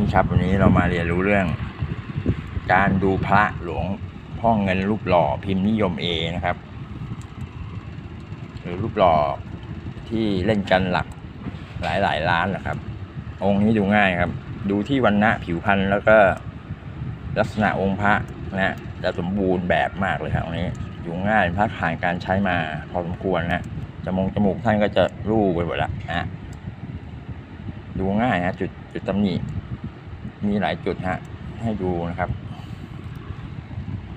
นี่ครับวันนี้เรามาเรียนรู้เรื่อง การดูพระหลวงพ่อเงินรูปหล่อพิมพ์นิยมเอนะครับ หรือรูปหล่อที่เล่นกันหลักหลายหลายล้านนะครับ องค์นี้ดูง่ายครับ ดูที่วันณะผิวพรรณแล้วก็ลักษณะองค์พระนะจะสมบูรณ์แบบมากเลยครับองค์นี้ดูง่ายพระผ่านการใช้มาพอสมควรนะจมูกจมูกท่านก็จะรูไปหมดละนะดูง่ายนะจุดจุดตำหนิ มีหลายจุดฮะให้ดูนะครับ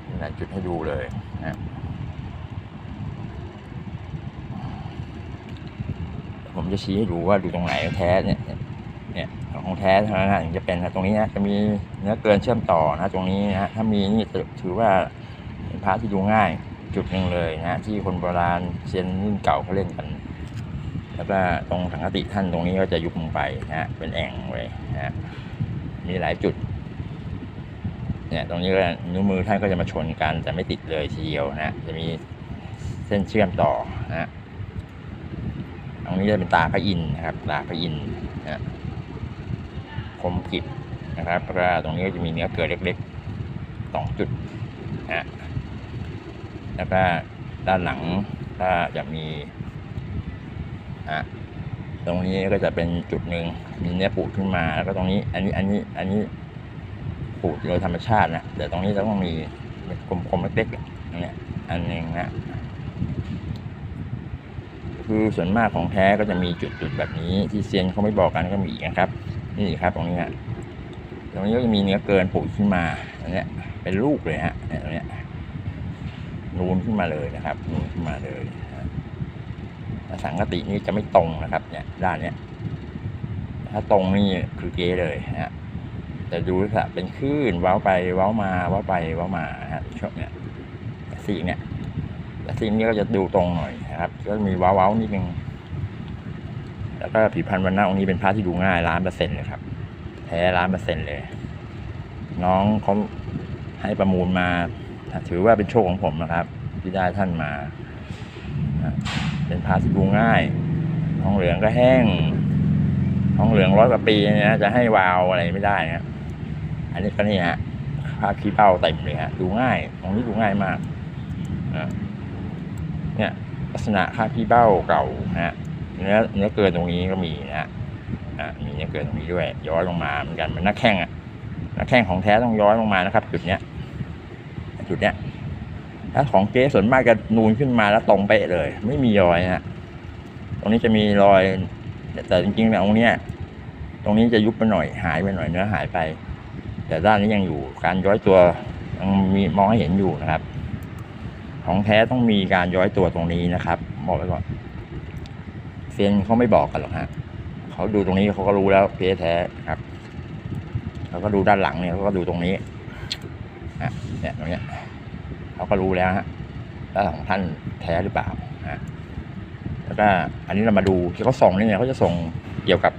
มีหลายจุดให้ดูเลยนะผมจะชี้ให้ดูว่าดูตรงไหนแท้เนี่ยเนี่ยของแท้เท่านั้นถึงจะเป็นนะตรงนี้นะจะมีเนื้อเกินเชื่อมต่อนะตรงนี้นะถ้ามีนี่จะถือว่าเป็นพระที่ดูง่ายจุดหนึ่งเลยนะที่คนโบราณเซียนรุ่นเก่าเขาเล่นกันแล้วก็ตรงสังกติท่านตรงนี้ก็จะยุบลงไปนะเป็นแอ่งเลยนะ มีหลายจุด เนี่ยตรงนี้ก็นิ้วมือท่านก็จะมาชนกัน แต่ไม่ติดเลยทีเดียวนะ จะมีเส้นเชื่อมต่อนะตรงนี้จะเป็นตาพระอินทร์นะครับ ตาพระอินทร์นะคมกริบนะครับแล้วก็ตรงนี้ก็จะมีเนื้อเกลือเล็กๆสองจุดนะแล้วก็ด้านหลังก็จะมีอะ ตรงนี้ก็จะเป็นจุดหนึ่งมีเนื้อปูดขึ้นมาแล้วก็ตรงนี้ อันนี้อันนี้อันนี้ปูดโดยธรรมชาตินะแต่ตรงนี้จะต้องมีกลมๆเล็กๆอย่างเนี่ยอันหนึ่งนะคือส่วนมากของแท้ก็จะมีจุดๆแบบนี้ที่เซียนเขาไม่บอกกันก็มีนะครับ นี่ครับตรงนี้ฮะตรงนี้ก็จะมีเนื้อเกินปูดขึ้นมาอันเนี้ยเป็นลูกเลยฮะเนี่ยตรงนี้นูนขึ้นมาเลยนะครับนูนขึ้นมาเลย สังกตินี่จะไม่ตรงนะครับ เนี่ยด้านเนี้ยถ้าตรงนี่คือเกเลยนะฮะแต่ดูลักษณะเป็นคลื่นเว้าไปเว้ามาเว้าไปเว้ามาฮะช่วงเนี้ยสีเนี่ยแต่ทีนี้ก็จะดูตรงหน่อยนะครับ ก็มีว้าวๆนิดนึงแล้วก็ผิวพรรณวันหน้าองค์นี้เป็นพระที่ดูง่ายล้านเปอร์เซ็นต์เลยครับแท้ล้านเปอร์เซ็นต์เลย น้องเขาให้ประมูลมา ถือว่าเป็นโชคของผมนะครับ ที่ได้ท่านมานะ เป็นพระที่ดูง่าย ทองเหลืองก็แห้ง ทองเหลืองร้อยกว่าปีนะจะให้วาวอะไรไม่ได้นะอันนี้ก็นี่ฮะพระขี้เป้าเต็มเลยฮะดูง่ายตรงนี้ดูง่ายมากเนี่ยลักษณะค่าพี่เบ้าเก่านะฮะเนื้อเนื้อเกินตรงนี้ก็มีนะฮะอะมีเนื้อเกินตรงนี้ด้วย ย้อยลงมาเหมือนกันมันน้าแข้งอะน้าแข้งของแท้ต้องย้อยลงมานะครับ จุดเนี้ยจุดเนี้ย ถ้าของเก๊ส่วนมากจะนูนขึ้นมาแล้วตรงเป๊ะเลย ไม่มีรอยนะฮะตรงนี้จะมีรอย แต่จริงๆเนี่ยตรงเนี้ยตรงนี้จะยุบไปหน่อยหายไปหน่อยเนื้อหายไป แต่ด้านนี้ยังอยู่การย้อยตัวยังมีมองให้เห็นอยู่นะครับ ของแท้ต้องมีการย้อยตัวตรงนี้นะครับบอกไว้ก่อนเซียนเขาไม่บอกกันหรอกฮะเขาดูตรงนี้เขาก็รู้แล้วเพแท้ครับเขาก็ดูด้านหลังเนี่ยเขาก็ดูตรงนี้ฮะเนี่ยตรงเนี้ย เขาก็รู้แล้วฮะแล้วของท่านแท้หรือเปล่าฮะแล้วก็อันนี้เรามาดูที่เขาส่งนี่เนี่ยเขาจะส่งเกี่ยวกับ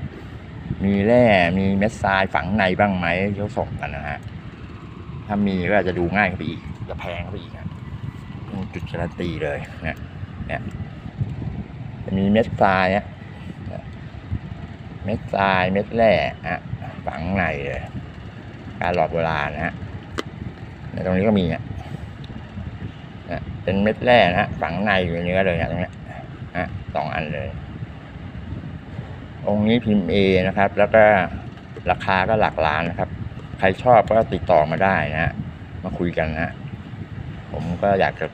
มีแร่มีเม็ดทรายฝังในบ้างไหมที่เขาส่งกันนะฮะถ้ามีก็อาจจะดูง่ายขึ้นไปอีกจะแพงขึ้นไปอีกครับจุดการันตีเลยเนี่ยเนี่ยจะมีเม็ดทรายเนี่ยเม็ดทรายเม็ดแร่อะฝังในเลยการหลอดโบราณนะฮะในตรงนี้ก็มีอะ เป็นเม็ดแร่นะฮะฝังในอยู่ในเนื้อเลยนะตรงเนี้ยนะสองอันเลย องค์นี้พิมพ์เอนะครับ แล้วก็ราคาก็หลักล้านนะครับ ใครชอบก็ติดต่อมาได้นะฮะมาคุยกันนะผมก็อยากจะ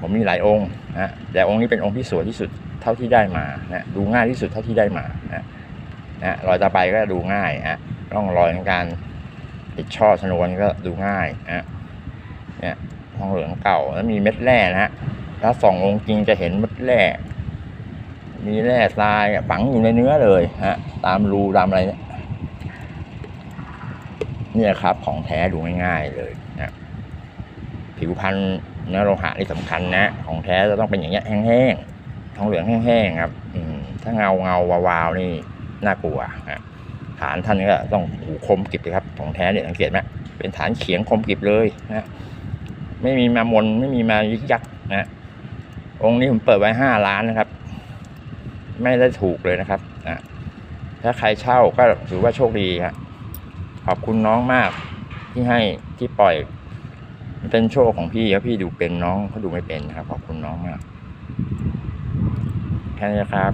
ผมมีหลายองค์นะแต่องค์นี้เป็นองค์ที่สวยที่สุดเท่าที่ได้มานะดูง่ายที่สุดเท่าที่ได้มานะนะรอยตาไปก็ดูง่ายนะร่องรอยในการติดช่อชนวนก็ดูง่ายนะเนี่ย ทองเหลืองเก่าแล้วมีเม็ดแร่นะฮะถ้าส่ององจริงจะเห็นเม็ดแร่ มีแร่ทรายฝังอยู่ในเนื้อเลยฮะ ตามรูตามอะไรเนี่ยเนี่ยครับ ของแท้ดูง่ายๆเลยนะผิวพรรณเนื้อโลหะนี่สำคัญนะ ของแท้จะต้องเป็นอย่างเงี้ยแห้งๆทองเหลืองแห้งๆครับ อืมถ้าเงาเงาวาวๆนี่น่ากลัวนะฐานท่านก็ต้องหูคมกริบเลยครับ ของแท้เนี่ยสังเกตไหมเป็นฐานเขียงคมกริบเลยนะ ไม่มีมามนไม่มีมายึกยักนะองค์นี้ผมเปิดไว้ห้าล้านนะครับ ไม่ได้ถูกเลยนะครับนะถ้าใครเช่าก็ถือว่าโชคดีครับขอบคุณน้องมากที่ให้ที่ปล่อยมันเป็นโชคของพี่ครับพี่ดูเป็นน้องเขาดูไม่เป็นนะครับ ขอบคุณน้องมากแค่นี้นะครับ